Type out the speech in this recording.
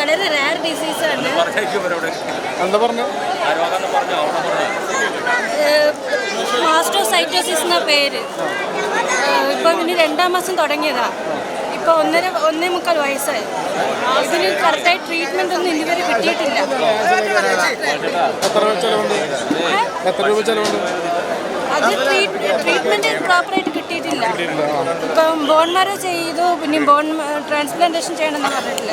വളരെ റയർ ഡിസീസാണ് എന്താ പറഞ്ഞു? മാസ്റ്റോസൈറ്റോസിസ് എന്ന പേര്. ഇപ്പൊ ഇനി രണ്ടാം മാസം തുടങ്ങിയതാ. ഇപ്പൊ ഒന്നര ഒന്നേ മുക്കാൽ വയസ്സായി ഇതിന് കറക്റ്റായി ട്രീറ്റ്മെന്റ് ഒന്നും ഇതുവരെ കിട്ടിയിട്ടില്ല. എത്ര രൂപ ചെലവുണ്ട്? എത്ര രൂപ ചെലവുണ്ട്? അത് ട്രീറ്റ്മെന്റ് പ്രോപ്പറായിട്ട് കിട്ടിയിട്ടില്ല. ഇപ്പം ബോൺ മാരോ ചെയ്തു പിന്നെ ബോൺ ട്രാൻസ്പ്ലാന്റേഷൻ ചെയ്യണമെന്ന് പറഞ്ഞിട്ടില്ല.